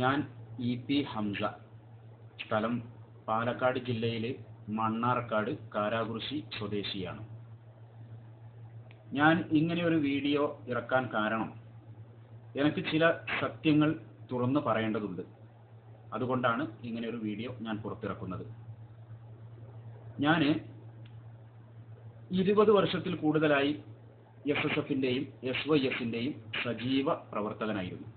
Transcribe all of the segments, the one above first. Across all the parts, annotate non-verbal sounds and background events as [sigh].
ഞാൻ E P Hamza. സ്ഥലം പാലക്കാട് ജില്ലയിലെ മണ്ണാർക്കാട് കാരാകുറിശി സ്വദേശിയാണ്. ഞാൻ ഇങ്ങനെ ഒരു വീഡിയോ ഇറക്കാൻ കാരണം എനിക്ക് ചില സത്യങ്ങൾ തുറന്നു പറയേണ്ടതുണ്ട്. അതുകൊണ്ടാണ് ഇങ്ങനെ ഒരു വീഡിയോ ഞാൻ പുറത്തിറക്കുന്നത്. ഞാൻ ഇരുപത് വർഷത്തിൽ കൂടുതലായി എസ് എസ് എഫിന്റെയും എസ് വൈ എസിന്റെയും സജീവ പ്രവർത്തകനായിരുന്നു.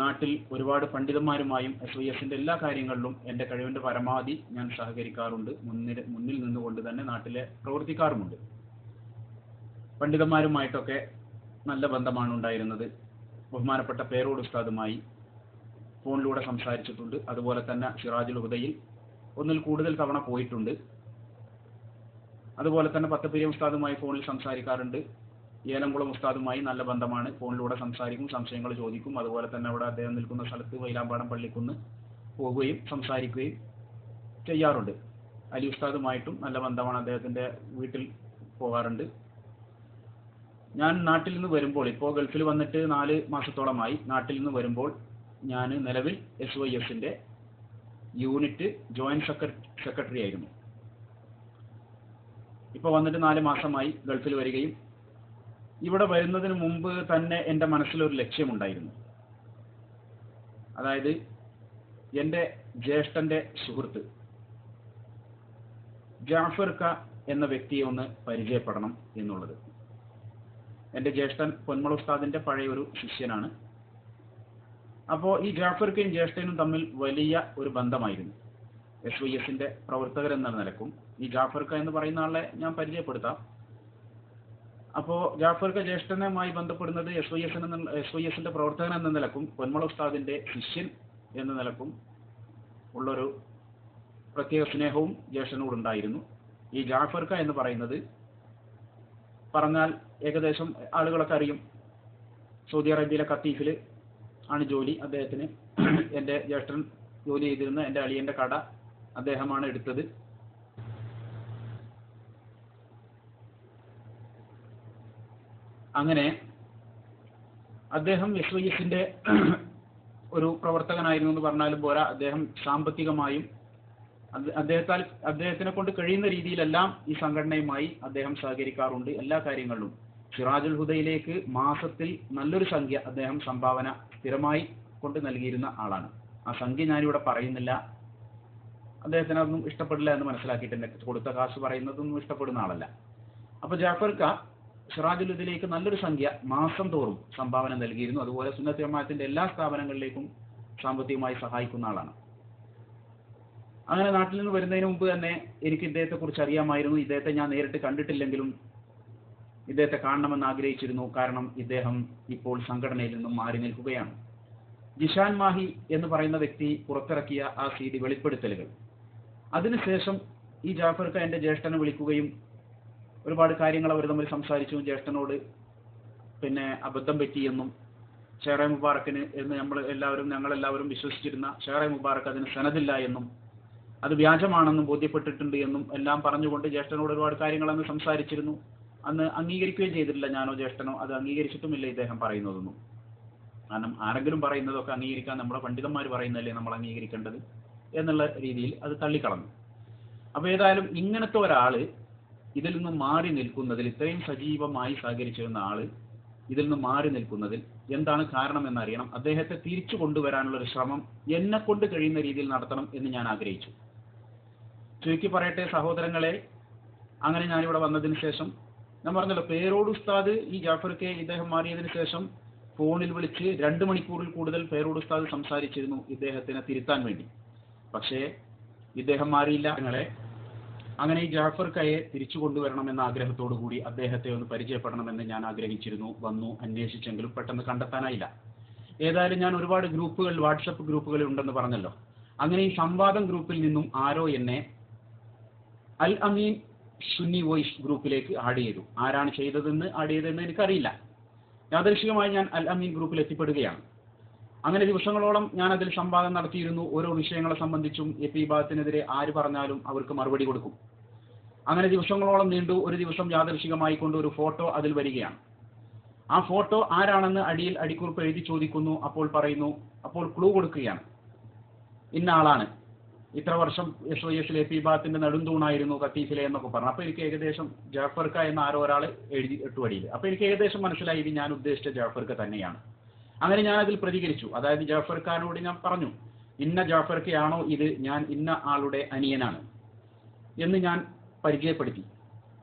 നാട്ടിൽ ഒരുപാട് പണ്ഡിതന്മാരുമായും എസ് വൈ എസിന്റെ എല്ലാ കാര്യങ്ങളിലും എന്റെ കഴിവിന്റെ പരമാവധി ഞാൻ സഹകരിക്കാറുണ്ട്. മുന്നിൽ മുന്നിൽ നിന്നുകൊണ്ട് തന്നെ നാട്ടിലെ പ്രവർത്തിക്കാറുമുണ്ട്. പണ്ഡിതന്മാരുമായിട്ടൊക്കെ നല്ല ബന്ധമാണ് ഉണ്ടായിരുന്നത്. ബഹുമാനപ്പെട്ട പേരോട് ഉസ്താദുമായി ഫോണിലൂടെ സംസാരിച്ചിട്ടുണ്ട്. അതുപോലെ തന്നെ സിറാജുൽ ഹുദയിൽ ഒന്നിൽ കൂടുതൽ തവണ പോയിട്ടുണ്ട്. അതുപോലെ തന്നെ പത്തപ്പിരിയ ഉസ്താദുമായി ഫോണിൽ സംസാരിക്കാറുണ്ട്. ഏലംകുളം ഉസ്താദുമായി നല്ല ബന്ധമാണ്. ഫോണിലൂടെ സംസാരിക്കും സംശയങ്ങൾ ചോദിക്കും. അതുപോലെ തന്നെ അവിടെ അദ്ദേഹം നിൽക്കുന്ന സ്ഥലത്ത് വൈലാമ്പാടം പള്ളിക്കുന്ന് പോവുകയും സംസാരിക്കുകയും ചെയ്യാറുണ്ട്. അലി ഉസ്താദുമായിട്ടും നല്ല ബന്ധമാണ് അദ്ദേഹത്തിന്റെ വീട്ടിൽ പോകാറുണ്ട്. ഞാൻ നാട്ടിൽ നിന്ന് വരുമ്പോൾ ഇപ്പോൾ ഗൾഫിൽ വന്നിട്ട് നാല് മാസത്തോളമായി നാട്ടിൽ നിന്ന് വരുമ്പോൾ ഞാൻ നിലവിൽ എസ് വൈ എസിന്റെ യൂണിറ്റ് ജോയിന്റ് സെക്രട്ടറി ആയിരുന്നു. ഇപ്പോൾ വന്നിട്ട് നാല് മാസമായി ഗൾഫിൽ വരികയും ഇവിടെ വരുന്നതിന് മുമ്പ് തന്നെ എന്റെ മനസ്സിലൊരു ലക്ഷ്യമുണ്ടായിരുന്നു. അതായത് എന്റെ ജ്യേഷ്ഠന്റെ സുഹൃത്ത് ജാഫർ ക എന്ന വ്യക്തിയെ ഒന്ന് പരിചയപ്പെടണം എന്നുള്ളത്. എന്റെ ജ്യേഷ്ഠൻ പൊന്മള ഉസ്താദിന്റെ പഴയ ഒരു ശിഷ്യനാണ്. അപ്പോൾ ഈ ജാഫർക്കയും ജ്യേഷ്ഠനും തമ്മിൽ വലിയ ഒരു ബന്ധമായിരുന്നു. എസ് വൈ എസിന്റെ പ്രവർത്തകർ എന്ന നിലക്കും ഈ ജാഫർക്ക എന്ന് പറയുന്ന ആളെ ഞാൻ പരിചയപ്പെടുത്താം. അപ്പോൾ ജാഫർക്ക ജ്യേഷ്ഠനുമായി ബന്ധപ്പെടുന്നത് S Y S S Y എസിന്റെ പ്രവർത്തകൻ എന്ന നിലക്കും പൊന്മള ഉസ്താദിന്റെ ശിഷ്യൻ എന്ന നിലക്കും ഉള്ളൊരു പ്രത്യേക സ്നേഹവും ജ്യേഷ്ഠനോടുണ്ടായിരുന്നു ഈ ജാഫർക്ക എന്ന് പറയുന്നത് പറഞ്ഞാൽ ഏകദേശം ആളുകളൊക്കെ അറിയും. സൗദി അറേബ്യയിലെ ഖത്തീഫിൽ ആണ് ജോലി. അദ്ദേഹത്തിന് എന്റെ ജ്യേഷ്ഠൻ ജോലി ചെയ്തിരുന്ന എന്റെ അളിയന്റെ കട അദ്ദേഹമാണ് എടുത്തത്. അങ്ങനെ അദ്ദേഹം എസ് വൈ [clears throat] ഒരു പ്രവർത്തകനായിരുന്നു എന്ന് പറഞ്ഞാലും പോരാ. അദ്ദേഹം സാമ്പത്തികമായും അദ്ദേഹത്താൽ അദ്ദേഹത്തിനെ കൊണ്ട് കഴിയുന്ന രീതിയിലെല്ലാം ഈ സംഘടനയുമായി അദ്ദേഹം സഹകരിക്കാറുണ്ട് എല്ലാ കാര്യങ്ങളിലും. സിറാജുൽ ഹുദയിലേക്ക് മാസത്തിൽ നല്ലൊരു സംഖ്യ അദ്ദേഹം സംഭാവന സ്ഥിരമായി കൊണ്ട് നൽകിയിരുന്ന ആളാണ്. ആ സംഖ്യ ഞാനിവിടെ പറയുന്നില്ല. അദ്ദേഹത്തിന് അതൊന്നും ഇഷ്ടപ്പെടില്ല എന്ന് മനസ്സിലാക്കിയിട്ടുണ്ട് കൊടുത്ത കാശ് പറയുന്നതൊന്നും ഇഷ്ടപ്പെടുന്ന ആളല്ല. അപ്പൊ സിറാജുൽ ഹുദയിലേക്ക് നല്ലൊരു സംഖ്യ മാസം തോറും സംഭാവന നൽകിയിരുന്നു. അതുപോലെ സുന്നത്ത് ജമാഅത്തിന്റെ എല്ലാ സ്ഥാപനങ്ങളിലേക്കും സാമ്പത്തികമായി സഹായിക്കുന്ന ആളാണ്. അങ്ങനെ നാട്ടിൽ നിന്ന് വരുന്നതിന് മുമ്പ് തന്നെ എനിക്ക് ഇദ്ദേഹത്തെ കുറിച്ച് അറിയാമായിരുന്നു. ഇദ്ദേഹത്തെ ഞാൻ നേരിട്ട് കണ്ടിട്ടില്ലെങ്കിലും ഇദ്ദേഹത്തെ കാണണമെന്ന് ആഗ്രഹിച്ചിരുന്നു. കാരണം ഇദ്ദേഹം ഇപ്പോൾ സംഘടനയിൽ നിന്നും മാറി നിൽക്കുകയാണ്. ജിഷാൻ മാഹി എന്ന് പറയുന്ന വ്യക്തി പുറത്തിറക്കിയ ആ സി ഡി വെളിപ്പെടുത്തലുകൾ. അതിനുശേഷം ഈ ജാഫർക്ക എന്റെ ജ്യേഷ്ഠനെ വിളിക്കുകയും ഒരുപാട് കാര്യങ്ങൾ അവർ തമ്മിൽ സംസാരിച്ചു. ജ്യേഷ്ഠനോട് പിന്നെ അബദ്ധം പറ്റിയെന്നും ഷേറെ മുബാറക്കിന് എന്ന് നമ്മൾ എല്ലാവരും ഞങ്ങളെല്ലാവരും വിശ്വസിച്ചിരുന്ന ഷേറെ മുബാറക്ക് അതിന് സനദില്ല എന്നും അത് വ്യാജമാണെന്നും ബോധ്യപ്പെട്ടിട്ടുണ്ട് എന്നും എല്ലാം പറഞ്ഞുകൊണ്ട് ജ്യേഷ്ഠനോട് ഒരുപാട് കാര്യങ്ങൾ അന്ന് സംസാരിച്ചിരുന്നു. അന്ന് അംഗീകരിക്കുകയും ചെയ്തിട്ടില്ല ഞാനോ ജ്യേഷ്ഠനോ അത് അംഗീകരിച്ചിട്ടുമില്ല ഇദ്ദേഹം പറയുന്നതൊന്നും. കാരണം ആരെങ്കിലും പറയുന്നതൊക്കെ അംഗീകരിക്കാൻ നമ്മുടെ പണ്ഡിതന്മാർ പറയുന്നതല്ലേ നമ്മൾ അംഗീകരിക്കേണ്ടത് എന്നുള്ള രീതിയിൽ അത് തള്ളിക്കളഞ്ഞു. അപ്പോൾ ഏതായാലും ഇങ്ങനത്തെ ഒരാൾ ഇതിൽ നിന്ന് മാറി നിൽക്കുന്നതിൽ ഇത്രയും സജീവമായി സഹകരിച്ചിരുന്ന ആൾ ഇതിൽ നിന്ന് മാറി നിൽക്കുന്നതിൽ എന്താണ് കാരണം എന്നറിയണം. അദ്ദേഹത്തെ തിരിച്ചു കൊണ്ടുവരാനുള്ള ഒരു ശ്രമം എന്നെ കൊണ്ട് കഴിയുന്ന രീതിയിൽ നടത്തണം എന്ന് ഞാൻ ആഗ്രഹിച്ചു. ചുരുക്കി പറയട്ടെ സഹോദരങ്ങളെ അങ്ങനെ ഞാനിവിടെ വന്നതിന് ശേഷം ഞാൻ പറഞ്ഞല്ലോ പേരോട് ഉസ്താദ് ഈ ജാഫർ കെ ഇദ്ദേഹം മാറിയതിന് ശേഷം ഫോണിൽ വിളിച്ച് രണ്ട് മണിക്കൂറിൽ കൂടുതൽ പേരോട് ഉസ്താദ് സംസാരിച്ചിരുന്നു ഇദ്ദേഹത്തിനെ തിരുത്താൻ വേണ്ടി. പക്ഷേ ഇദ്ദേഹം മാറിയില്ല. നിങ്ങളെ അങ്ങനെ ജാഫർ കയെ തിരിച്ചു കൊണ്ടുവരണമെന്ന ആഗ്രഹത്തോടു കൂടി അദ്ദേഹത്തെ ഒന്ന് പരിചയപ്പെടണമെന്ന് ഞാൻ ആഗ്രഹിച്ചിരുന്നു. വന്നു അന്വേഷിച്ചെങ്കിലും പെട്ടെന്ന് കണ്ടെത്താനായില്ല. ഏതായാലും ഞാൻ ഒരുപാട് ഗ്രൂപ്പുകൾ വാട്സപ്പ് ഗ്രൂപ്പുകൾ ഉണ്ടെന്ന് പറഞ്ഞല്ലോ. അങ്ങനെ ഈ സംവാദം ഗ്രൂപ്പിൽ നിന്നും ആരോ എന്നെ അൽ അമീൻ സുന്നി വോയിസ് ഗ്രൂപ്പിലേക്ക് ആഡ് ചെയ്തു. ആരാണ് ചെയ്തതെന്ന് ആഡ് ചെയ്തതെന്ന് എനിക്കറിയില്ല. യാദൃശികമായി ഞാൻ അൽ അമീൻ ഗ്രൂപ്പിൽ എത്തിപ്പെടുകയാണ്. അങ്ങനെ ദിവസങ്ങളോളം ഞാൻ അതിൽ സംവാദം നടത്തിയിരുന്നു. ഓരോ വിഷയങ്ങളെ സംബന്ധിച്ചും എ പി വിഭാഗത്തിനെതിരെ ആര് പറഞ്ഞാലും അവർക്ക് മറുപടി കൊടുക്കും. അങ്ങനെ ദിവസങ്ങളോളം നീണ്ടു ഒരു ദിവസം യാദൃശികമായി കൊണ്ട് ഒരു ഫോട്ടോ അതിൽ വരികയാണ്. ആ ഫോട്ടോ ആരാണെന്ന് അടിയിൽ അടിക്കുറിപ്പ് എഴുതി ചോദിക്കുന്നു അപ്പോൾ പറയുന്നു അപ്പോൾ ക്ലൂ കൊടുക്കുകയാണ്. ഇന്ന ആളാണ്. ഇത്ര വർഷം എസിലെ പി ബാത്തിന്റെ നെടുന്തൂണായിരുന്നു കത്തീഫിലെ എന്നൊക്കെ പറഞ്ഞു. അപ്പൊ എനിക്ക് ഏകദേശം ജാഫർക്ക എന്ന ആരോ ഒരാൾ എഴുതി എട്ടുവടിയിൽ അപ്പൊ എനിക്ക് ഏകദേശം മനസ്സിലായി ഇത് ഞാൻ ഉദ്ദേശിച്ച ജാഫർക്ക തന്നെയാണ്. അങ്ങനെ ഞാൻ അതിൽ പ്രതികരിച്ചു. അതായത് ജാഫർ ഖാനോട് ഞാൻ പറഞ്ഞു ഇന്ന ജാഫർക്കയാണോ ഇത്? ഞാൻ ഇന്ന ആളുടെ അനിയനാണ്. എന്ന് ഞാൻ പരിചയപ്പെടുത്തി.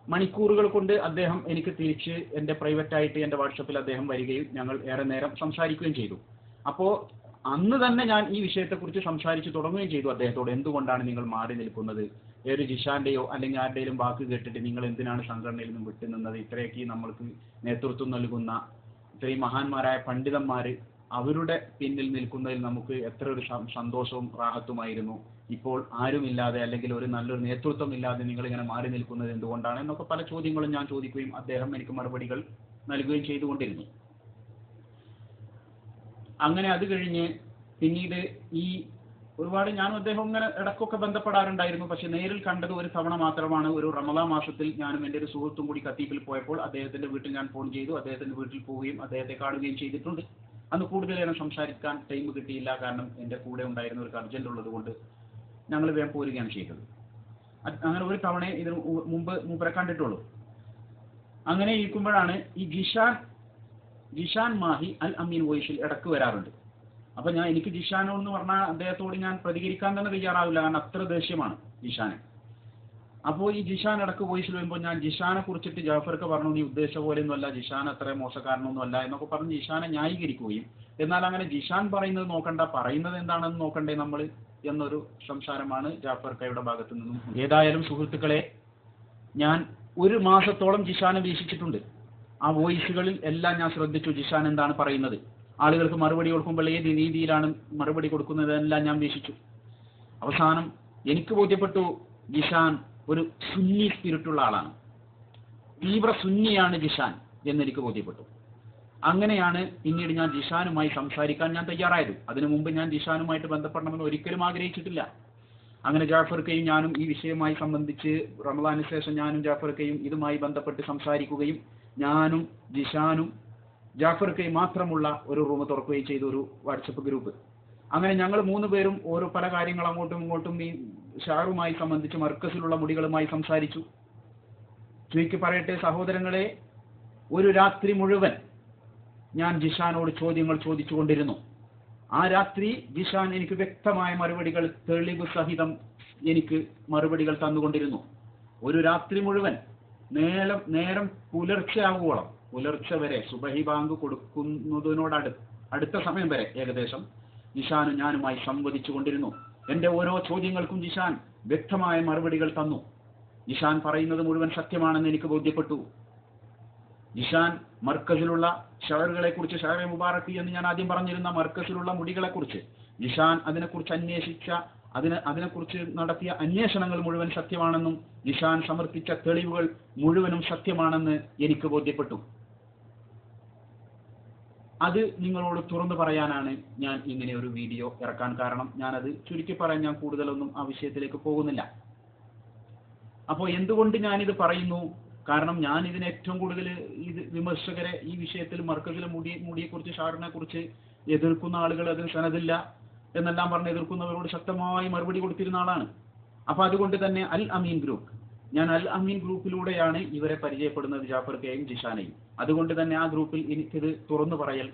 മണിക്കൂറുകൾ കൊണ്ട് അദ്ദേഹം എനിക്ക് തിരിച്ച് എന്റെ പ്രൈവറ്റായിട്ട് എന്റെ വാട്സപ്പിൽ അദ്ദേഹം വരികയും ഞങ്ങൾ ഏറെ നേരം സംസാരിക്കുകയും ചെയ്തു. അപ്പോൾ അന്ന് തന്നെ ഞാൻ ഈ വിഷയത്തെക്കുറിച്ച് സംസാരിച്ചു തുടങ്ങുകയും ചെയ്തു അദ്ദേഹത്തോട്. എന്തുകൊണ്ടാണ് നിങ്ങൾ മാറി നിൽക്കുന്നത്? ഏത് ജിഷാന്റെയോ അല്ലെങ്കിൽ ആരുടെയും വാക്ക് കേട്ടിട്ട് നിങ്ങൾ എന്തിനാണ് സംഘടനയിൽ നിന്നും വിട്ടുനിന്നത് ഇത്രയൊക്കെ നമ്മൾക്ക് നേതൃത്വം നൽകുന്ന ഇത്രയും മഹാന്മാരായ പണ്ഡിതന്മാർ അവരുടെ പിന്നിൽ നിൽക്കുന്നതിൽ നമുക്ക് എത്ര ഒരു സന്തോഷവും റാഹത്തുമായിരുന്നു. ഇപ്പോൾ ആരുമില്ലാതെ അല്ലെങ്കിൽ ഒരു നല്ലൊരു നേതൃത്വം ഇല്ലാതെ നിങ്ങൾ ഇങ്ങനെ മാറി നിൽക്കുന്നത് എന്തുകൊണ്ടാണ് എന്നൊക്കെ പല ചോദ്യങ്ങളും ഞാൻ ചോദിക്കുകയും അദ്ദേഹം എനിക്ക് മറുപടികൾ നൽകുകയും ചെയ്തുകൊണ്ടിരുന്നു. അങ്ങനെ അത് കഴിഞ്ഞ് പിന്നീട് ഈ ഒരുപാട് ഞാനും അദ്ദേഹം ഇങ്ങനെ ഇടക്കൊക്കെ ബന്ധപ്പെടാറുണ്ടായിരുന്നു. പക്ഷെ നേരിൽ കണ്ടത് ഒരു തവണ മാത്രമാണ്. ഒരു റമദാ മാസത്തിൽ ഞാനും എന്റെ ഒരു സുഹൃത്തും കൂടി കത്തീഫിൽ പോയപ്പോൾ അദ്ദേഹത്തിന്റെ വീട്ടിൽ ഞാൻ ഫോൺ ചെയ്തു. അദ്ദേഹത്തിന്റെ വീട്ടിൽ പോവുകയും അദ്ദേഹത്തെ കാണുകയും ചെയ്തിട്ടുണ്ട്. അന്ന് കൂടുതൽ സംസാരിക്കാൻ ടൈം കിട്ടിയില്ല. കാരണം എന്റെ കൂടെ ഉണ്ടായിരുന്ന ഒരു അർജന്റ് ഉള്ളത് കൊണ്ട് ഞങ്ങൾ വേഗം പോരുകയാണ് ചെയ്തത്. അങ്ങനെ ഒരു തവണ ഇതിന് മുമ്പ് മൂപ്പരെ കണ്ടിട്ടുള്ളൂ. അങ്ങനെ ഇരിക്കുമ്പോഴാണ് ഈ ഗിഷാൻ ജിഷാൻ മാഹി അൽ അമീൻ വോയിസിൽ ഇടയ്ക്ക് വരാറുണ്ട്. അപ്പൊ ഞാൻ എനിക്ക് ജിഷാനോ എന്ന് പറഞ്ഞാൽ അദ്ദേഹത്തോട് ഞാൻ പ്രതികരിക്കാൻ തന്നെ തയ്യാറാവില്ല. കാരണം അത്ര ദേഷ്യമാണ് ജിഷാന് അപ്പോൾ ഈ ജിഷാൻ ഇടയ്ക്ക് വോയിസിൽ വരുമ്പോൾ ഞാൻ ജിഷാനെ കുറിച്ചിട്ട് ജാഫർക്ക് പറഞ്ഞു നീ ഉദ്ദേശിച്ച പോലെയൊന്നുമല്ല ജിഷാൻ അത്ര മോശക്കാരനൊന്നുമല്ല എന്നൊക്കെ പറഞ്ഞ് ജിഷാനെ ന്യായീകരിക്കുകയും. എന്നാൽ അങ്ങനെ ജിഷാൻ പറയുന്നത് നോക്കണ്ട പറയുന്നത് എന്താണെന്ന് നോക്കണ്ടേ നമ്മൾ എന്നൊരു സംസാരമാണ് ജാഫർ കൈയുടെ ഭാഗത്തു നിന്നും ഏതായാലും സുഹൃത്തുക്കളെ ഞാൻ ഒരു മാസത്തോളം ജിഷാനെ വീക്ഷിച്ചിട്ടുണ്ട്. ആ വോയിസുകളിൽ എല്ലാം ഞാൻ ശ്രദ്ധിച്ചു ജിഷാൻ എന്താണ് പറയുന്നത്. ആളുകൾക്ക് മറുപടി കൊടുക്കുമ്പോൾ ഏത് രീതിയിലാണ് മറുപടി കൊടുക്കുന്നത് എല്ലാം ഞാൻ വീക്ഷിച്ചു. അവസാനം എനിക്ക് ബോധ്യപ്പെട്ടു ജിഷാൻ ഒരു സുന്നി സ്പിരിറ്റുള്ള ആളാണ്. തീവ്ര സുന്നിയാണ് ജിഷാൻ എന്നെനിക്ക് ബോധ്യപ്പെട്ടു. അങ്ങനെയാണ് പിന്നീട് ഞാൻ ജിഷാനുമായി സംസാരിക്കാൻ ഞാൻ തയ്യാറായത്. അതിനു മുമ്പ് ഞാൻ ജിഷാനുമായിട്ട് ബന്ധപ്പെടണമെന്ന് ഒരിക്കലും ആഗ്രഹിച്ചിട്ടില്ല. അങ്ങനെ ജാഫർക്കയും ഞാനും ഈ വിഷയവുമായി സംബന്ധിച്ച് റമദാനു ശേഷം ഞാനും ജാഫർക്കയും ഇതുമായി ബന്ധപ്പെട്ട് സംസാരിക്കുകയും ഞാനും ജിഷാനും ജാഫർക്കയും മാത്രമുള്ള ഒരു റൂം തുറക്കുകയും ചെയ്ത ഒരു വാട്സപ്പ് ഗ്രൂപ്പ് അങ്ങനെ ഞങ്ങൾ മൂന്ന് പേരും ഓരോ പല കാര്യങ്ങൾ അങ്ങോട്ടും ഇങ്ങോട്ടും ഈ ഷാറുമായി സംബന്ധിച്ച് മർക്കസിലുള്ള മുടികളുമായി സംസാരിച്ചു. ചുരുക്കി പറയട്ടെ സഹോദരങ്ങളെ ഒരു രാത്രി മുഴുവൻ ഞാൻ ജിഷാനോട് ചോദ്യങ്ങൾ ചോദിച്ചുകൊണ്ടിരുന്നു. ആ രാത്രി ജിഷാൻ എനിക്ക് വ്യക്തമായ മറുപടികൾ തെളിവ് സഹിതം എനിക്ക് മറുപടികൾ തന്നുകൊണ്ടിരുന്നു. ഒരു രാത്രി മുഴുവൻ നേരം നേരം പുലർച്ചെ ആകുവോളം പുലർച്ചെ വരെ സുബഹി ബാങ്ക് കൊടുക്കുന്നതിനോട് അടു അടുത്ത സമയം വരെ ഏകദേശം ജിഷാന് ഞാനുമായി സംവദിച്ചു കൊണ്ടിരുന്നു എന്റെ ഓരോ ചോദ്യങ്ങൾക്കും ജിഷാൻ വ്യക്തമായ മറുപടികൾ തന്നു. ജിഷാൻ പറയുന്നത് മുഴുവൻ സത്യമാണെന്ന് എനിക്ക് ബോധ്യപ്പെട്ടു. ജിഷാൻ മർക്കസിലുള്ള ഷഹറുകളെ കുറിച്ച് ഷവറെ മുബാറക്ക് എന്ന് ഞാൻ ആദ്യം പറഞ്ഞിരുന്ന മർക്കസിലുള്ള മുടികളെ കുറിച്ച് ജിഷാൻ അതിനെക്കുറിച്ച് അന്വേഷിച്ച അതിന് അതിനെക്കുറിച്ച് നടത്തിയ അന്വേഷണങ്ങൾ മുഴുവൻ സത്യമാണെന്നും നിഷാൻ സമർപ്പിച്ച തെളിവുകൾ മുഴുവനും സത്യമാണെന്ന് എനിക്ക് ബോധ്യപ്പെട്ടു. അത് നിങ്ങളോട് തുറന്നു പറയാനാണ് ഞാൻ ഇങ്ങനെ ഒരു വീഡിയോ ഇറക്കാൻ കാരണം. ഞാനത് ചുരുക്കി പറയാൻ ഞാൻ കൂടുതലൊന്നും ആ വിഷയത്തിലേക്ക് പോകുന്നില്ല. അപ്പോൾ എന്തുകൊണ്ട് ഞാനിത് പറയുന്നു? കാരണം ഞാൻ ഇതിന് ഏറ്റവും കൂടുതൽ ഇത് വിമർശകരെ ഈ വിഷയത്തിൽ മർക്കസിലെ മുടി മുടിയെക്കുറിച്ച് ഷാറിനെ കുറിച്ച് എതിർക്കുന്ന ആളുകൾ അതിന് തനതില്ല എന്നെല്ലാം പറഞ്ഞ് എതിർക്കുന്നവരോട് ശക്തമായി മറുപടി കൊടുത്തിരുന്ന ആളാണ്. അപ്പൊ അതുകൊണ്ട് തന്നെ അൽ അമീൻ ഗ്രൂപ്പ് ഞാൻ അൽ അമീൻ ഗ്രൂപ്പിലൂടെയാണ് ഇവരെ പരിചയപ്പെടുന്നത് ജാഫർ കെയും ജിഷാനെയും. അതുകൊണ്ട് തന്നെ ആ ഗ്രൂപ്പിൽ എനിക്കിത് തുറന്നു പറയൽ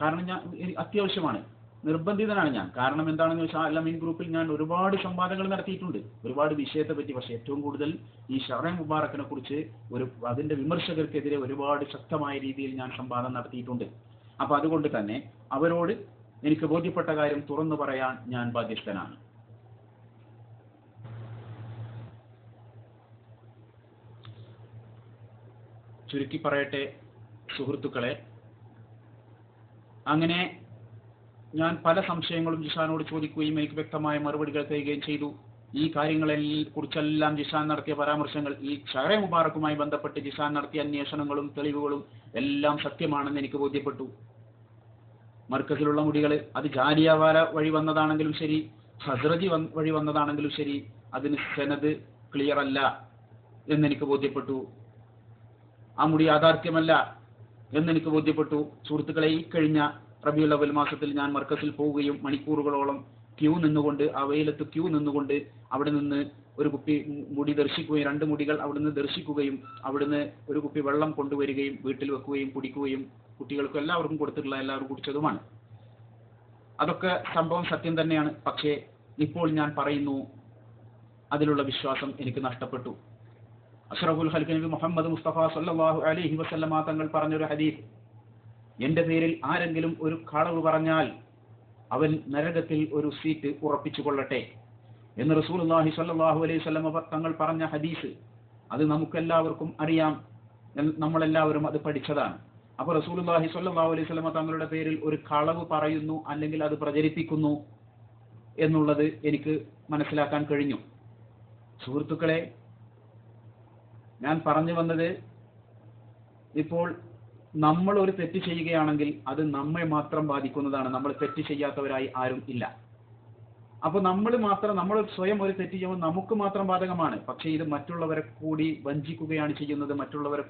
കാരണം ഞാൻ അത്യാവശ്യമാണ്. നിർബന്ധിതനാണ് ഞാൻ. കാരണം എന്താണെന്ന് വെച്ചാൽ അല്ല മീൻ ഗ്രൂപ്പിൽ ഞാൻ ഒരുപാട് സംവാദങ്ങൾ നടത്തിയിട്ടുണ്ട്. ഒരുപാട് വിഷയത്തെ പറ്റി പക്ഷേ ഏറ്റവും കൂടുതൽ ഈ ഷറൻ മുബാറക്കിനെ കുറിച്ച് ഒരു അതിന്റെ വിമർശകർക്കെതിരെ ഒരുപാട് ശക്തമായ രീതിയിൽ ഞാൻ സംവാദം നടത്തിയിട്ടുണ്ട്. അപ്പൊ അതുകൊണ്ട് തന്നെ അവരോട് എനിക്ക് ബോധ്യപ്പെട്ട കാര്യം തുറന്നു പറയാൻ ഞാൻ ബാധ്യസ്ഥനാണ്. ചുരുക്കി പറയട്ടെ സുഹൃത്തുക്കളെ. അങ്ങനെ ഞാൻ പല സംശയങ്ങളും ജിഷാനോട് ചോദിക്കുകയും എനിക്ക് വ്യക്തമായ മറുപടികൾ തരികയും ചെയ്തു. ഈ കാര്യങ്ങളെ കുറിച്ചെല്ലാം ജിഷാൻ നടത്തിയ പരാമർശങ്ങൾ ഈ ഷഹറെ മുബാറക്കുമായി ബന്ധപ്പെട്ട് ജിഷാൻ നടത്തിയ അന്വേഷണങ്ങളും തെളിവുകളും എല്ലാം സത്യമാണെന്ന് എനിക്ക് ബോധ്യപ്പെട്ടു. മർക്കസിലുള്ള മുടികൾ അത് ജാലിയാവാല വഴി വന്നതാണെങ്കിലും ശരി ഹസ്രജി വഴി വന്നതാണെങ്കിലും ശരി അതിന് സെനത് ക്ലിയർ അല്ല എന്നെനിക്ക് ബോധ്യപ്പെട്ടു. ആ മുടി യാഥാർത്ഥ്യമല്ല എന്നെനിക്ക് ബോധ്യപ്പെട്ടു. സുഹൃത്തുക്കളെ ഈ കഴിഞ്ഞ റബിയുൽ അവൽ മാസത്തിൽ ഞാൻ മർക്കസിൽ പോവുകയും മണിക്കൂറുകളോളം ക്യൂ നിന്നുകൊണ്ട് ആ വെയിലത്ത് ക്യൂ നിന്നുകൊണ്ട് അവിടെ നിന്ന് ഒരു കുപ്പി മുടി ദർശിക്കുകയും രണ്ട് മുടികൾ അവിടുന്ന് ദർശിക്കുകയും അവിടുന്ന് ഒരു കുപ്പി വെള്ളം കൊണ്ടുവരികയും വീട്ടിൽ വെക്കുകയും കുടിക്കുകയും കുട്ടികൾക്കും എല്ലാവർക്കും കൊടുത്തിട്ടുള്ള എല്ലാവരും കുടിച്ചതുമാണ്. അതൊക്കെ സംഭവം സത്യം തന്നെയാണ്. പക്ഷേ ഇപ്പോൾ ഞാൻ പറയുന്നു അതിലുള്ള വിശ്വാസം എനിക്ക് നഷ്ടപ്പെട്ടു. അഷ്റഫുൽ ഹൽഖ് നബി മുഹമ്മദ് മുസ്തഫ സല്ലല്ലാഹു അലൈഹി വസല്ലമ തങ്ങൾ പറഞ്ഞൊരു ഹദീസ് എന്റെ പേരിൽ ആരെങ്കിലും ഒരു കളവ് പറഞ്ഞാൽ അവൻ നരകത്തിൽ ഒരു സീറ്റ് ഉറപ്പിച്ചു കൊള്ളട്ടെ എന്ന് റസൂലുള്ളാഹി സ്വല്ലല്ലാഹു അലൈഹി വസല്ലമ തങ്ങൾ പറഞ്ഞ ഹദീസ്. അത് നമുക്കെല്ലാവർക്കും അറിയാം. നമ്മളെല്ലാവരും അത് പഠിച്ചതാണ്. അപ്പൊ റസൂലുള്ളാഹി സ്വല്ലല്ലാഹു അലൈഹി വസല്ലമ തങ്ങളുടെ പേരിൽ ഒരു കളവ് പറയുന്നു അല്ലെങ്കിൽ അത് പ്രചരിപ്പിക്കുന്നു എന്നുള്ളത് എനിക്ക് മനസ്സിലാക്കാൻ കഴിഞ്ഞു. സുഹൃത്തുക്കളെ ഞാൻ പറഞ്ഞു വന്നത് ഇപ്പോൾ നമ്മൾ ഒരു തെറ്റ് ചെയ്യുകയാണെങ്കിൽ അത് നമ്മെ മാത്രം ബാധിക്കുന്നതാണ്. നമ്മൾ തെറ്റ് ചെയ്യാത്തവരായി ആരും ഇല്ല. അപ്പൊ നമ്മൾ മാത്രം നമ്മൾ സ്വയം ഒരു തെറ്റ് ചെയ്യുമ്പോൾ നമുക്ക് മാത്രം ബാധകമാണ്. പക്ഷേ ഇത് മറ്റുള്ളവരെ കൂടി വഞ്ചിക്കുകയാണ് ചെയ്യുന്നത്. മറ്റുള്ളവരെ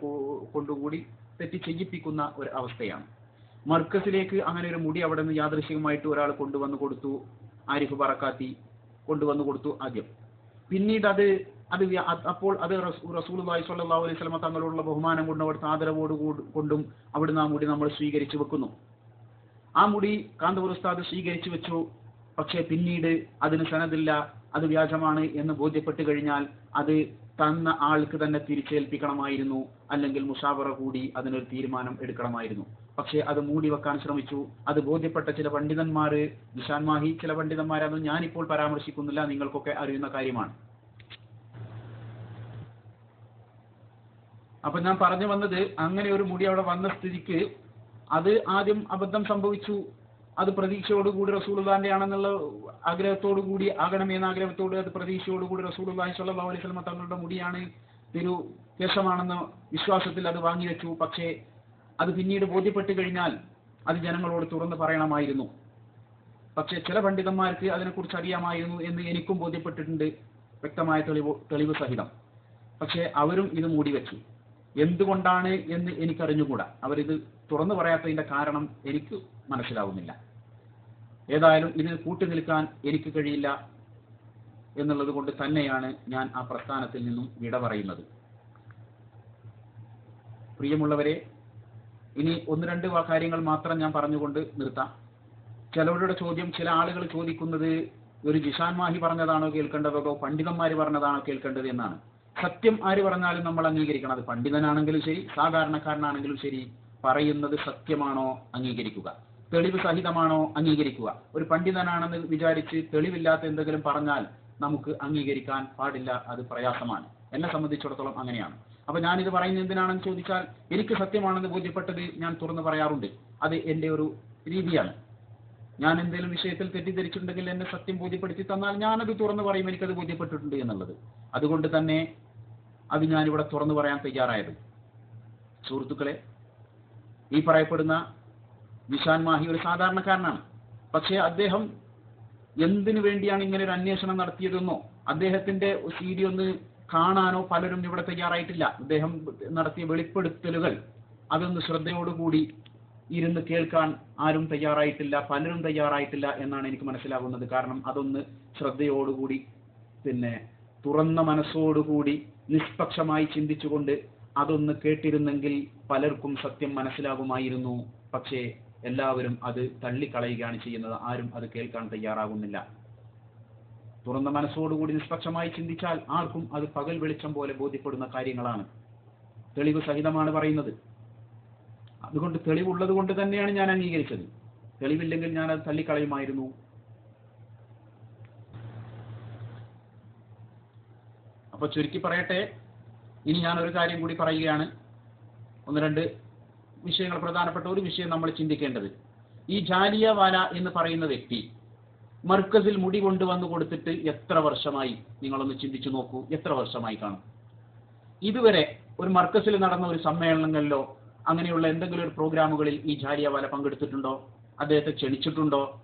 കൊണ്ടുകൂടി തെറ്റ് ചെയ്യിപ്പിക്കുന്ന ഒരു അവസ്ഥയാണ്. മർക്കസിലേക്ക് അങ്ങനെ ഒരു മുടി അവിടെ നിന്ന് യാദൃശികമായിട്ട് ഒരാൾ കൊണ്ടുവന്ന് കൊടുത്തു. ആരിഫ് പറക്കാത്തി കൊണ്ടുവന്ന് കൊടുത്തു ആദ്യം. പിന്നീട് അത് അത് അപ്പോൾ അത് റസൂൽ സ്വല്ലല്ലാഹു അലൈഹി വസല്ലമ തങ്ങളോടുള്ള ബഹുമാനം കൊണ്ടും അവിടുത്തെ ആദരവോട് കൊണ്ടും അവിടുന്ന് ആ മുടി നമ്മൾ സ്വീകരിച്ചു വെക്കുന്നു. ആ മുടി കാന്തപുര ഉസ്താദ് സ്വീകരിച്ചു വെച്ചു. പക്ഷേ പിന്നീട് അതിന് സനദില്ല അത് വ്യാജമാണ് എന്ന് ബോധ്യപ്പെട്ട് കഴിഞ്ഞാൽ അത് തന്ന ആൾക്ക് തന്നെ തിരിച്ചേൽപ്പിക്കണമായിരുന്നു. അല്ലെങ്കിൽ മുഷാവറ കൂടി അതിനൊരു തീരുമാനം എടുക്കണമായിരുന്നു. പക്ഷേ അത് മൂടി വെക്കാൻ ശ്രമിച്ചു. അത് ബോധ്യപ്പെട്ട ചില പണ്ഡിതന്മാര് നിഷാൻ മാഹി ചില പണ്ഡിതന്മാരാണെന്ന് ഞാനിപ്പോൾ പരാമർശിക്കുന്നില്ല. നിങ്ങൾക്കൊക്കെ അറിയുന്ന കാര്യമാണ്. അപ്പൊ ഞാൻ പറഞ്ഞു വന്നത് അങ്ങനെ ഒരു മുടി അവിടെ വന്ന സ്ഥിതിക്ക് അത് ആദ്യം അബദ്ധം സംഭവിച്ചു. അത് പ്രതീക്ഷയോടുകൂടി റസൂലുള്ളാന്റെ ആണെന്നുള്ള ആഗ്രഹത്തോടു കൂടി ആകണമെന്ന ആഗ്രഹത്തോട് അത് പ്രതീക്ഷയോടുകൂടി റസൂലുള്ളാഹി സ്വല്ലല്ലാഹു അലൈഹി വസല്ലം തങ്ങളുടെ മുടിയാണ് തിരു കേശമാണെന്ന വിശ്വാസത്തിൽ അത് വാങ്ങിവെച്ചു പക്ഷേ അത് പിന്നീട് ബോധ്യപ്പെട്ട് കഴിഞ്ഞാൽ അത് ജനങ്ങളോട് തുറന്ന് പറയണമായിരുന്നു. പക്ഷേ ചില പണ്ഡിതന്മാർക്ക് അതിനെക്കുറിച്ച് അറിയാമായിരുന്നു എന്ന് എനിക്കും ബോധ്യപ്പെട്ടിട്ടുണ്ട്. വ്യക്തമായ തെളിവ് തെളിവ് സഹിതം. പക്ഷേ അവരും ഇത് മൂടിവെച്ചു എന്തുകൊണ്ടാണ് എന്ന് എനിക്കറിഞ്ഞുകൂടാ. അവരിത് തുറന്നു പറയാത്തതിന്റെ കാരണം എനിക്ക് മനസ്സിലാവുന്നില്ല. ഏതായാലും ഇതിന് കൂട്ടി നിൽക്കാൻ എനിക്ക് കഴിയില്ല എന്നുള്ളത് കൊണ്ട് തന്നെയാണ് ഞാൻ ആ പ്രസ്ഥാനത്തിൽ നിന്നും വിട പറയുന്നത്. പ്രിയമുള്ളവരെ ഇനി ഒന്ന് രണ്ട് കാര്യങ്ങൾ മാത്രം ഞാൻ പറഞ്ഞുകൊണ്ട് നിർത്താം. ചിലവരുടെ ചോദ്യം ചില ആളുകൾ ചോദിക്കുന്നത് ഒരു ജിഷാൻ മാഹി പറഞ്ഞതാണോ കേൾക്കേണ്ടതോ പണ്ഡിതന്മാർ പറഞ്ഞതാണോ കേൾക്കേണ്ടത് എന്നാണ്. സത്യം ആര് പറഞ്ഞാലും നമ്മൾ അംഗീകരിക്കണം. അത് പണ്ഡിതനാണെങ്കിലും ശരി സാധാരണക്കാരനാണെങ്കിലും ശരി. പറയുന്നത് സത്യമാണോ? അംഗീകരിക്കുക. തെളിവ് സഹിതമാണോ? അംഗീകരിക്കുക. ഒരു പണ്ഡിതനാണെന്ന് വിചാരിച്ച് തെളിവില്ലാത്ത എന്തെങ്കിലും പറഞ്ഞാൽ നമുക്ക് അംഗീകരിക്കാൻ പാടില്ല അത് പ്രയാസമാണ്. എന്നെ സംബന്ധിച്ചിടത്തോളം അങ്ങനെയാണ്. അപ്പൊ ഇത് പറയുന്നത് എന്തിനാണെന്ന് ചോദിച്ചാൽ എനിക്ക് സത്യമാണെന്ന് ബോധ്യപ്പെട്ടത് ഞാൻ തുറന്നു പറയാറുണ്ട്. അത് എന്റെ ഒരു രീതിയാണ്. ഞാൻ എന്തെങ്കിലും വിഷയത്തിൽ തെറ്റിദ്ധരിച്ചിട്ടുണ്ടെങ്കിൽ എന്നെ സത്യം ബോധ്യപ്പെടുത്തി തന്നാൽ ഞാനത് തുറന്നു പറയും എനിക്കത് ബോധ്യപ്പെട്ടിട്ടുണ്ട് എന്നുള്ളത്. അതുകൊണ്ട് തന്നെ അത് ഞാനിവിടെ തുറന്നു പറയാൻ തയ്യാറായത്. സുഹൃത്തുക്കളെ ഈ പറയപ്പെടുന്ന വിശാൻ മാഹി ഒരു സാധാരണക്കാരനാണ്. പക്ഷേ അദ്ദേഹം എന്തിനു വേണ്ടിയാണ് ഇങ്ങനെ ഒരു അന്വേഷണം നടത്തിയതെന്നോ അദ്ദേഹത്തിന്റെ സി ഒന്ന് കാണാനോ പലരും ഇവിടെ തയ്യാറായിട്ടില്ല. അദ്ദേഹം നടത്തിയ വെളിപ്പെടുത്തലുകൾ അതൊന്ന് ശ്രദ്ധയോടുകൂടി ഇരുന്ന് കേൾക്കാൻ ആരും തയ്യാറായിട്ടില്ല പലരും തയ്യാറായിട്ടില്ല എന്നാണ് എനിക്ക് മനസ്സിലാകുന്നത് കാരണം അതൊന്ന് ശ്രദ്ധയോടുകൂടി പിന്നെ തുറന്ന മനസ്സോടുകൂടി നിഷ്പക്ഷമായി ചിന്തിച്ചുകൊണ്ട് അതൊന്ന് കേട്ടിരുന്നെങ്കിൽ പലർക്കും സത്യം മനസ്സിലാകുമായിരുന്നു. പക്ഷേ എല്ലാവരും അത് തള്ളിക്കളയുകയാണ് ചെയ്യുന്നത്. ആരും അത് കേൾക്കാൻ തയ്യാറാകുന്നില്ല. തുറന്ന മനസ്സോടുകൂടി നിഷ്പക്ഷമായി ചിന്തിച്ചാൽ ആർക്കും അത് പകൽ വെളിച്ചം പോലെ ബോധ്യപ്പെടുന്ന കാര്യങ്ങളാണ്. തെളിവ് സഹിതമാണ് പറയുന്നത്. അതുകൊണ്ട് തെളിവുള്ളത് കൊണ്ട് തന്നെയാണ് ഞാൻ അംഗീകരിച്ചത്. തെളിവില്ലെങ്കിൽ ഞാൻ അത് തള്ളിക്കളയുമായിരുന്നു. അപ്പൊ ചുരുക്കി പറയട്ടെ ഇനി ഞാൻ ഒരു കാര്യം കൂടി പറയുകയാണ്. ഒന്ന് രണ്ട് വിഷയങ്ങൾ പ്രധാനപ്പെട്ട ഒരു വിഷയം നമ്മൾ ചിന്തിക്കേണ്ടത്. ഈ ജാലിയ വാല എന്ന് പറയുന്ന വ്യക്തി മർക്കസിൽ മുടി കൊണ്ടുവന്ന് കൊടുത്തിട്ട് എത്ര വർഷമായി? നിങ്ങളൊന്ന് ചിന്തിച്ചു നോക്കൂ എത്ര വർഷമായി കാണും? ഇതുവരെ ഒരു മർക്കസിൽ നടന്ന ഒരു സമ്മേളനങ്ങളിലോ അങ്ങനെയുള്ള എന്തെങ്കിലും ഒരു പ്രോഗ്രാമുകളിൽ ഈ ജാലിയ വാല പങ്കെടുത്തിട്ടുണ്ടോ? അദ്ദേഹത്തെ ക്ഷണിച്ചിട്ടുണ്ടോ?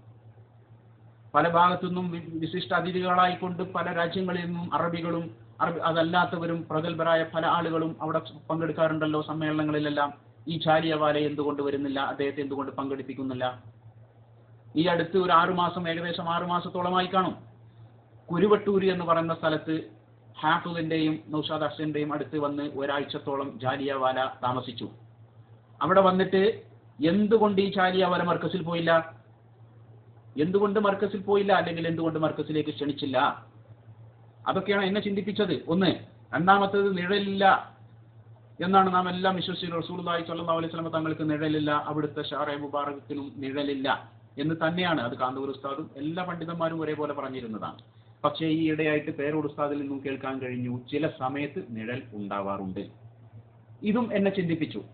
പല ഭാഗത്തു നിന്നും വിശിഷ്ട അതിഥികളായിക്കൊണ്ട് പല രാജ്യങ്ങളിൽ നിന്നും അറബികളും അറബി അതല്ലാത്തവരും പ്രഗത്ഭരായ പല ആളുകളും അവിടെ പങ്കെടുക്കാറുണ്ടല്ലോ സമ്മേളനങ്ങളിലെല്ലാം. ഈ ചാലിയവാലെ എന്തുകൊണ്ട് വരുന്നില്ല? അദ്ദേഹത്തെ എന്തുകൊണ്ട് പങ്കെടുപ്പിക്കുന്നില്ല? ഈ അടുത്ത് ഒരു ആറുമാസം ഏകദേശം ആറുമാസത്തോളമായി കാണും. കുരുവട്ടൂര് എന്ന് പറയുന്ന സ്ഥലത്ത് ഹാഫുദിന്റെയും നൌഷാദ് അഹ്സന്റെയും അടുത്ത് വന്ന് ഒരാഴ്ചത്തോളം ജാലിയവാല താമസിച്ചു. അവിടെ വന്നിട്ട് എന്തുകൊണ്ട് ഈ ചാലിയവാല മർക്കസിൽ പോയില്ല? എന്തുകൊണ്ട് മർക്കസിൽ പോയില്ല? അല്ലെങ്കിൽ എന്തുകൊണ്ട് മർക്കസിലേക്ക് ക്ഷണിച്ചില്ല? അതൊക്കെയാണ് എന്നെ ചിന്തിപ്പിച്ചത്. ഒന്ന് രണ്ടാമത്തേത് നിഴലില്ല എന്നാണ് നാം എല്ലാം വിശ്വസിച്ചത് റസൂലുള്ളാഹി സ്വല്ലാ അലൈഹി വസല്ലം തങ്ങൾക്ക് നിഴലില്ല അവിടുത്തെ ഷാറെ മുബാറകത്തിനും നിഴലില്ല എന്ന് തന്നെയാണ് അത് കാന്തൂർ ഉസ്താദും എല്ലാ പണ്ഡിതന്മാരും ഒരേപോലെ പറഞ്ഞിരുന്നതാണ്. പക്ഷേ ഈ ഇടയായിട്ട് പേരോട് ഉസ്താദിൽ നിന്നും കേൾക്കാൻ കഴിഞ്ഞു. ചില സമയത്ത് നിഴൽ ഉണ്ടാവാറുണ്ട്. ഇതും എന്നെ ചിന്തിപ്പിച്ചു.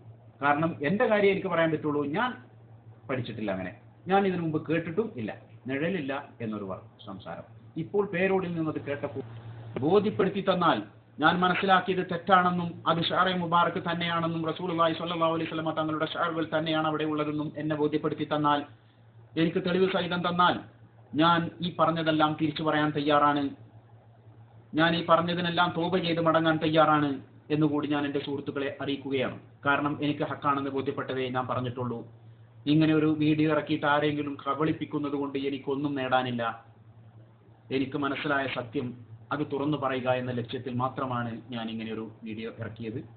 കാരണം എന്റെ കാര്യം എനിക്ക് പറയാൻ പറ്റുള്ളൂ. ഞാൻ പഠിച്ചിട്ടില്ല അങ്ങനെ. ഞാൻ ഇതിനു മുമ്പ് കേട്ടിട്ടും ഇല്ല. നിഴലില്ല എന്നൊരു സംസാരം. ഇപ്പോൾ പേരോടിൽ നിന്നത് കേട്ടപ്പോൾ ബോധ്യപ്പെടുത്തി തന്നാൽ ഞാൻ മനസ്സിലാക്കിയത് തെറ്റാണെന്നും അത് ഷാറെ മുബാറക്ക് തന്നെയാണെന്നും റസൂലുള്ളാഹി സ്വല്ലല്ലാഹു അലൈഹി സ്വലമ തങ്ങളുടെ ഷാറുകൾ തന്നെയാണ് അവിടെ ഉള്ളതെന്നും എന്നെ ബോധ്യപ്പെടുത്തി തന്നാൽ എനിക്ക് തെളിവ് സഹിതം തന്നാൽ ഞാൻ ഈ പറഞ്ഞതെല്ലാം തിരിച്ചു പറയാൻ തയ്യാറാണ്. ഞാൻ ഈ പറഞ്ഞതിനെല്ലാം തോപ ചെയ്ത് മടങ്ങാൻ തയ്യാറാണ് എന്നുകൂടി ഞാൻ എന്റെ സുഹൃത്തുക്കളെ അറിയിക്കുകയാണ്. കാരണം എനിക്ക് ഹക്കാണെന്ന് ബോധ്യപ്പെട്ടതേ ഞാൻ പറഞ്ഞിട്ടുള്ളൂ. ഇങ്ങനെ ഒരു വീഡിയോ ഇറക്കിയിട്ട് ആരെങ്കിലും കബളിപ്പിക്കുന്നത് കൊണ്ട് എനിക്കൊന്നും നേടാനില്ല. എനിക്ക് മനസ്സിലായ സത്യം അത് തുറന്നു പറയുക എന്ന ലക്ഷ്യത്തിൽ മാത്രമാണ് ഞാൻ ഇങ്ങനെ ഒരു വീഡിയോ ഇറക്കിയത്.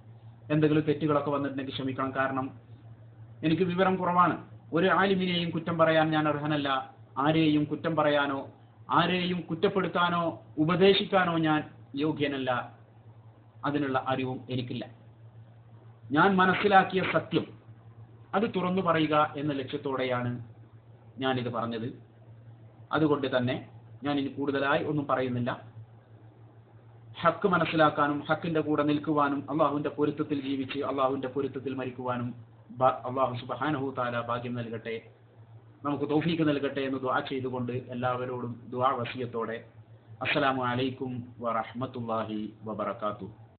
എന്തെങ്കിലും തെറ്റുകളൊക്കെ വന്നിട്ടുണ്ടെങ്കിൽ ക്ഷമിക്കണം. കാരണം എനിക്ക് വിവരം കുറവാണ്. ഒരു ആലിമിനെയും കുറ്റം പറയാൻ ഞാൻ അർഹനല്ല. ആരെയും കുറ്റം പറയാനോ ആരെയും കുറ്റപ്പെടുത്താനോ ഉപദേശിക്കാനോ ഞാൻ യോഗ്യനല്ല. അതിനുള്ള അറിവും എനിക്കില്ല. ഞാൻ മനസ്സിലാക്കിയ സത്യം അത് തുറന്നു പറയുക എന്ന ലക്ഷ്യത്തോടെയാണ് ഞാനിത് പറഞ്ഞത്. അതുകൊണ്ട് തന്നെ ഞാൻ ഇനി കൂടുതലായി ഒന്നും പറയുന്നില്ല. ഹക്ക് മനസ്സിലാക്കാനും ഹക്കിന്റെ കൂടെ നിൽക്കുവാനും അള്ളാഹുവിന്റെ പൊരുത്തത്തിൽ ജീവിച്ച് അള്ളാഹുവിന്റെ പൊരുത്തത്തിൽ മരിക്കുവാനും അള്ളാഹു സുബഹാനഹു താല ഭാഗ്യം നൽകട്ടെ. നമുക്ക് തോഫീക്ക് നൽകട്ടെ എന്ന് ദുആ ചെയ്തുകൊണ്ട് എല്ലാവരോടും ദുആ വസിയത്തോടെ. അസ്സലാമു അലൈക്കും വറഹ്മത്തുള്ളാഹി വബറകാതുഹു.